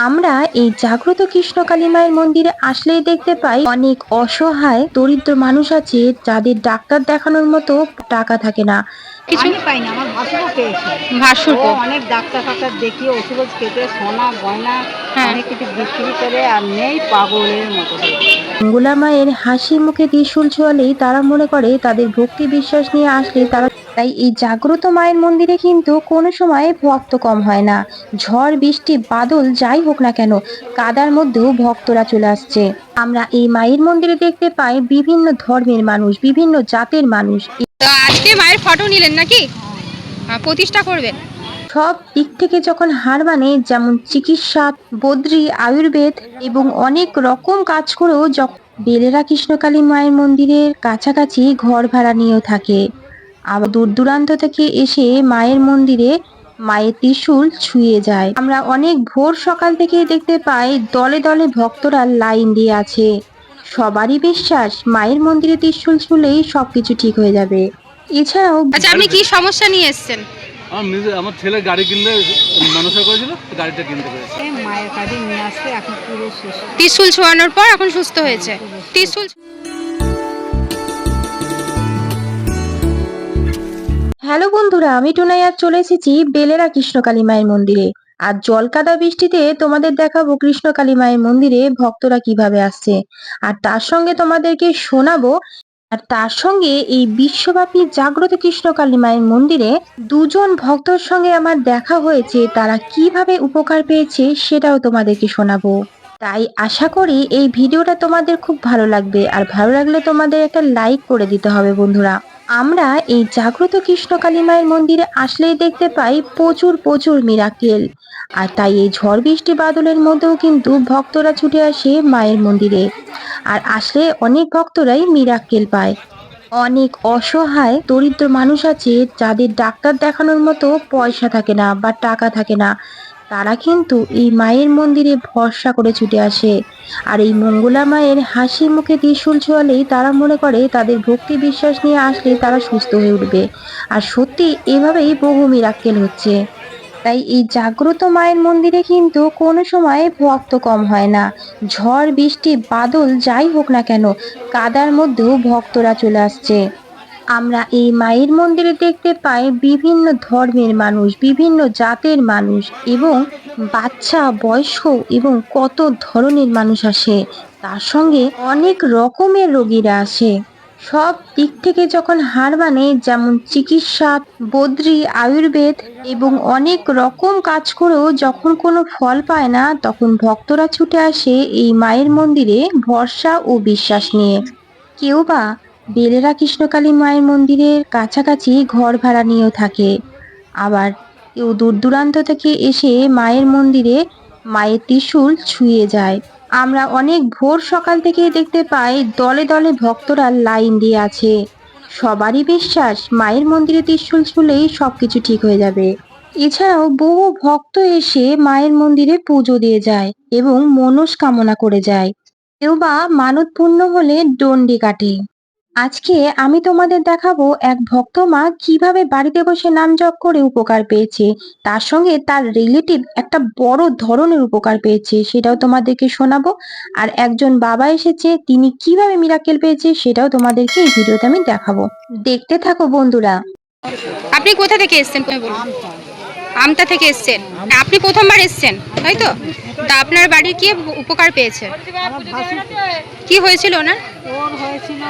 আমরা এই জাগ্রত কৃষ্ণ মায়ের মন্দিরে আসলেই দেখতে পাই অনেক অসহায় দরিদ্র মানুষ আছে যাদের ডাক্তার দেখানোর মতো টাকা থাকে না কিছু পাইনি আমার ভাসুরও পেয়েছে ভাসুর অনেক ডাক্তার ফাক্তার দেখিয়ে ওষুধ কেটে সোনা গয়না হ্যাঁ। অনেক কিছু বিক্রি করে আর নেই পাগলের মতো। মঙ্গলা মায়ের হাসি মুখে ত্রিশুল ছোঁয়ালেই তারা মনে করে তাদের ভক্তি বিশ্বাস নিয়ে আসলে তারা তাই এই জাগ্রত মায়ের মন্দিরে কিন্তু কোনো সময় ভক্ত কম হয় না। ঝড়, বৃষ্টি, বাদল যাই হোক না কেন, কাদার মধ্যেও ভক্তরা চলে আসছে। আমরা এই মায়ের মন্দিরে দেখতে পাই বিভিন্ন ধর্মের মানুষ, বিভিন্ন জাতের মানুষ। আজকে মায়ের ফটো নিলেন নাকি? প্রতিষ্ঠা করবেন। সব দিক থেকে যখন হার মানে যেমন চিকিৎসা, বদ্রি, আয়ুর্বেদ এবং অনেক রকম কাজ করেও যখন বেলেরা কৃষ্ণকালী মায়ের মন্দিরের কাছাকাছি ঘর ভাড়া নিয়েও থাকে। আবার দূর দূরান্ত থেকে এসে মায়ের মন্দিরে মায়ের ত্রিশূল ছুঁয়ে যায়। আমরা অনেক ভোর সকাল থেকে দেখতে পাই দলে দলে ভক্তরা লাইন দিয়ে আছে। সবারই বিশ্বাস, মায়ের মন্দিরে ত্রিশূল ছুলেই সবকিছু ঠিক হয়ে যাবে। এছাড়াও আচ্ছা আপনি কি সমস্যা নিয়ে এসেছেন? আমার নিজে আমার ছেলে গাড়ি কিনতে মানুষের করেছিল গাড়িটা কিনতে পেরেছে। মায়ের কাছে নিয়ে আসতে এখন পুরো সুস্থ ত্রিশুল ছোঁয়ানোর পর এখন সুস্থ হয়েছে। ত্রিশুল হ্যালো বন্ধুরা আমি টুনাই আজ চলে এসেছি বেলেরা কৃষ্ণকালী মায়ের মন্দিরে। আর জলকাদা বৃষ্টিতে তোমাদের দেখাবো কৃষ্ণকালী মায়ের মন্দিরে ভক্তরা কীভাবে আসছে। আর তার সঙ্গে তোমাদেরকে শোনাবো আর তার সঙ্গে এই বিশ্বব্যাপী জাগ্রত কৃষ্ণকালী মায়ের মন্দিরে দুজন ভক্তর সঙ্গে আমার দেখা হয়েছে, তারা কীভাবে উপকার পেয়েছে সেটাও তোমাদেরকে শোনাবো। তাই আশা করি এই ভিডিওটা তোমাদের খুব ভালো লাগবে, আর ভালো লাগলে তোমাদের একটা লাইক করে দিতে হবে বন্ধুরা। আমরা এই জাগ্রত কৃষ্ণকালী মায়ের মন্দিরে আসলেই দেখতে পাই প্রচুর প্রচুর মিরাকেল আর তাই এই ঝড় বৃষ্টি বাদলের মধ্যেও কিন্তু ভক্তরা ছুটে আসে মায়ের মন্দিরে। আর আসলে অনেক ভক্তরাই মিরাক্কেল পায়। অনেক অসহায়, দরিদ্র মানুষ আছে যাদের ডাক্তার দেখানোর মতো পয়সা থাকে না বা টাকা থাকে না। তারা কিন্তু এই মায়ের মন্দিরে ভরসা করে ছুটে আসে। আর এই মঙ্গলা মায়ের হাসি মুখে ত্রিশূল ছোঁয়ালেই তারা মনে করে তাদের ভক্তি বিশ্বাস নিয়ে আসলে তারা সুস্থ হয়ে উঠবে। আর সত্যি এভাবেই বহু মিরাক্কেল হচ্ছে। তাই এই জাগ্রত মায়ের মন্দিরে কিন্তু কোনো সময় ভক্ত কম হয় না। ঝড়, বৃষ্টি, বাদল যাই হোক না কেন, কাদার মধ্যেও ভক্তরা চলে আসছে। আমরা এই মায়ের মন্দিরে দেখতে পাই বিভিন্ন ধর্মের মানুষ, বিভিন্ন জাতের মানুষ এবং বাচ্চা, বয়স্ক এবং কত ধরনের মানুষ আসে। তার সঙ্গে অনেক রকমের রোগীরা আসে। সব দিক থেকে যখন হার মানে যেমন চিকিৎসা, বদ্রি, আয়ুর্বেদ এবং অনেক রকম কাজ করেও যখন কোনো ফল পায় না, তখন ভক্তরা ছুটে আসে এই মায়ের মন্দিরে ভরসা ও বিশ্বাস নিয়ে। কেউ বা বেলেরা কৃষ্ণকালী মায়ের মন্দিরের কাছাকাছি ঘর ভাড়া নিয়েও থাকে। আবার কেউ দূর দূরান্ত থেকে এসে মায়ের মন্দিরে মায়ের ত্রিশূল ছুঁয়ে যায়। আমরা অনেক ভোর সকাল থেকে দেখতে পাই দলে দলে ভক্তরা লাইন দিয়ে আছে। সবারই বিশ্বাস, মায়ের মন্দিরে ত্রিশুল ছুলেই সবকিছু ঠিক হয়ে যাবে। এছাড়াও বহু ভক্ত এসে মায়ের মন্দিরে পুজো দিয়ে যায় এবং মনস্কামনা করে যায়। কেউ বা মানত পূর্ণ হলে ডন্ডি কাটে। আজকে আমি তোমাদের দেখাবো এক ভক্ত মা কীভাবে বাড়িতে বসে নাম জপ করে উপকার পেয়েছে। তার সঙ্গে তার রিলেটিভ একটা বড় ধরনের উপকার পেয়েছে, সেটাও তোমাদেরকে শোনাবো। আর একজন বাবা এসেছে, তিনি কীভাবে মিরাকেল পেয়েছে, সেটাও তোমাদেরকে এই ভিডিওতে আমি দেখাবো। দেখতে থাকো বন্ধুরা। আপনি কোথা থেকে এসেছেন? আমতা থেকে এসেছেন। আপনি প্রথমবার এসেছেন তাই তো? তা আপনার বাড়ির কি উপকার পেয়েছে? কি হয়েছিল ওনার? ওর হয়েছিল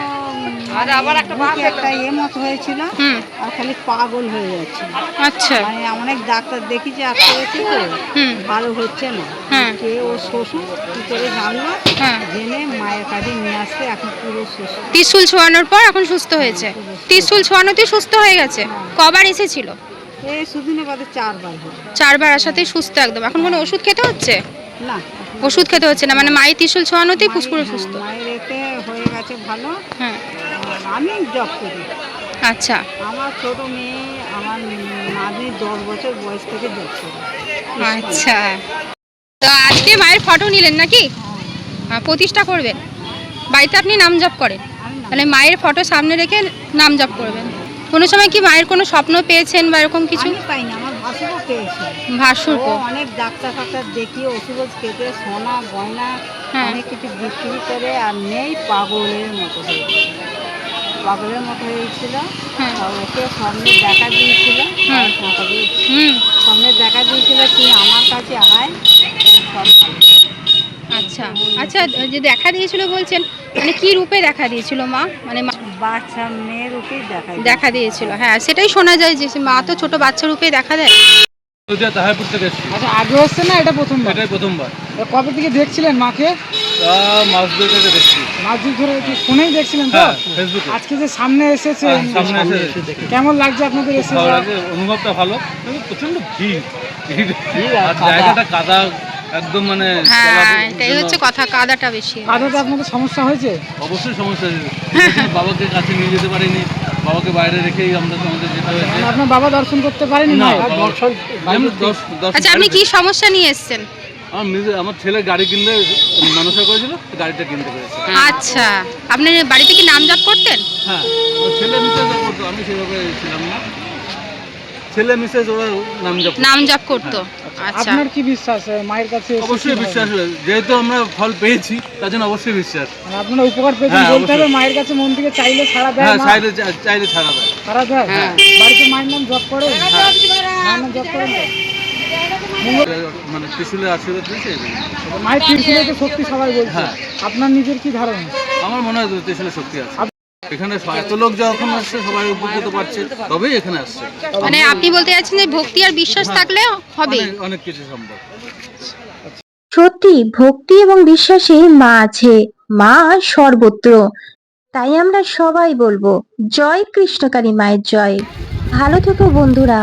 আর আবার একটা একটা এ মত হয়েছিল হুম। আর খালি পাগল হয়ে যাচ্ছে। আচ্ছা। মানে অনেক ডাক্তার দেখি যে করেছি তো হুম। ভালো হচ্ছে না। হ্যাঁ। কে ও শ্বশুর কি করে জানলো? হ্যাঁ। জেনে মায়ের কাছে নিয়ে আসতে এখন পুরো সুস্থ। ত্রিশুল ছোঁয়ানোর পর এখন সুস্থ হয়েছে। ত্রিশুল ছোঁয়ানোতেই সুস্থ হয়ে গেছে। কবার এসেছিল? এই সুদিনে বাদে চারবার চারবার আসাতেই সুস্থ একদম। এখন কোনো ওষুধ খেতে হচ্ছে? না। ওষুধ খেতে হচ্ছে না মানে মায়ের ত্রিশুল ছোঁয়ানোতেই পুষ্পুরে হ্যাঁ, সুস্থ। মায়ের এতে হয়ে গেছে ভালো। হ্যাঁ। আমি জব করি। আচ্ছা। আমার ছোট মেয়ে আমার নাতি দশ বছর বয়স থেকে জব করে। আচ্ছা। তো আজকে মায়ের ফটো নিলেন নাকি? আহ, প্রতিষ্ঠা করবেন। বাড়িতে আপনি নাম জপ করেন। আমি না তাহলে মায়ের ফটো সামনে রেখে নাম জপ করবেন। কোনো সময় কি মায়ের কোনো স্বপ্ন পেয়েছেন বা এরকম কিছু? আমি পাইনি আমার ভাসুরও ভাসুরকো ও অনেক ডাক্তার ফাক্তার দেখিয়ে ওষুধ কেটে সোনা গয়না হ্যাঁ। অনেক কিছু বিক্রি করে আর নেই পাগলের মতো হয়ে পাগলের মতো হয়েছিল হ্যাঁ। ওকে স্বপ্নে দেখা দিয়েছিল। হ্যাঁ। স্বপ্নে দেখা দিয়েছিল। তুই আমার কাছে আয় আচ্ছা। আচ্ছা যে দেখা দিয়েছিল বলছেন মানে কি রূপে দেখা দিয়েছিল মা? মানে বাচ্চা মেয়ের উপরেই দেখা দেখা দিয়েছিল হ্যাঁ সেটাই শোনা যায় যে মা তো ছোট বাচ্চা রূপে দেখা দেয়। নদিয়া তাহারপুর থেকে এসেছি। আচ্ছা আগে হচ্ছে না এটা প্রথমবার? এটাই প্রথমবার। কবে থেকে দেখছিলেন মাকে? মাস দুই থেকে দেখছি। মাছ দিক ধরে কি ফোনেই দেখছিলেন তো? হ্যাঁ ফেসবুকে আজকে যে সামনে এসেছে হ্যাঁ, সামনে কেমন লাগছে আপনাদের এসে অনুভবটা ভালো। প্রচণ্ড ভিড়। জায়গাটা কাদা একদম মানে হ্যাঁ এটাই হচ্ছে কথা কাদাটা বেশি। কাদাতে আপনাদের সমস্যা হয়েছে? অবশ্যই সমস্যা হয়েছে। বাবাকে কাছে নিয়ে যেতে পারিনি বাবাকে বাইরে রেখেই আমরা আমাদের যেতে হয়েছে। মানে আপনার বাবা দর্শন করতে পারেনি না? দর্শন আচ্ছা আপনি কি সমস্যা নিয়ে এসেছেন? আমার নিজে আমার ছেলে গাড়ি কিনতে মানুষের করেছিল গাড়িটা কিনতে পেরেছে। আচ্ছা আপনি বাড়িতে কি নাম জপ করতেন? হ্যাঁ ছেলে মিসেস করতো আমি সেভাবে ছিলাম না। ছেলে মিসেস ওরা নাম জপ নাম জপ করতো। আপনার কি বিশ্বাস মায়ের কাছে অবশ্যই বিশ্বাস যেহেতু আমরা ফল পেয়েছি তার জন্য অবশ্যই বিশ্বাস। মানে আপনারা উপকার পেয়েছেন হ্যাঁ, বলতে হবে মায়ের কাছে মন থেকে চাইলে সারা দেয় হ্যাঁ চাইলে চাইলে ছাড়া দেয়। সারা দেয়? হ্যাঁ। বাড়িতে মায়ের নাম জপ করে। নাম জপ করেন মানে ত্রিশুলের আশীর্বাদ দিয়েছে মায়ের তীর্থলে তো শক্তি সবাই বলছে। হ্যাঁ। আপনার নিজের কি ধারণা? আমার মনে হয় ত্রিশুলের শক্তি আছে। এখানে এত লোক যখন আসছে সবাই উপকৃত পাচ্ছে তবেই এখানে আসছে। মানে আপনি বলতে চাচ্ছেন যে ভক্তি আর বিশ্বাস থাকলে হবে? অনেক অনেক কিছু সম্ভব। সত্যি ভক্তি এবং বিশ্বাসে মা আছে মা সর্বত্র। তাই আমরা সবাই বলব জয় কৃষ্ণকারী মায়ের জয়। ভালো থেকো বন্ধুরা।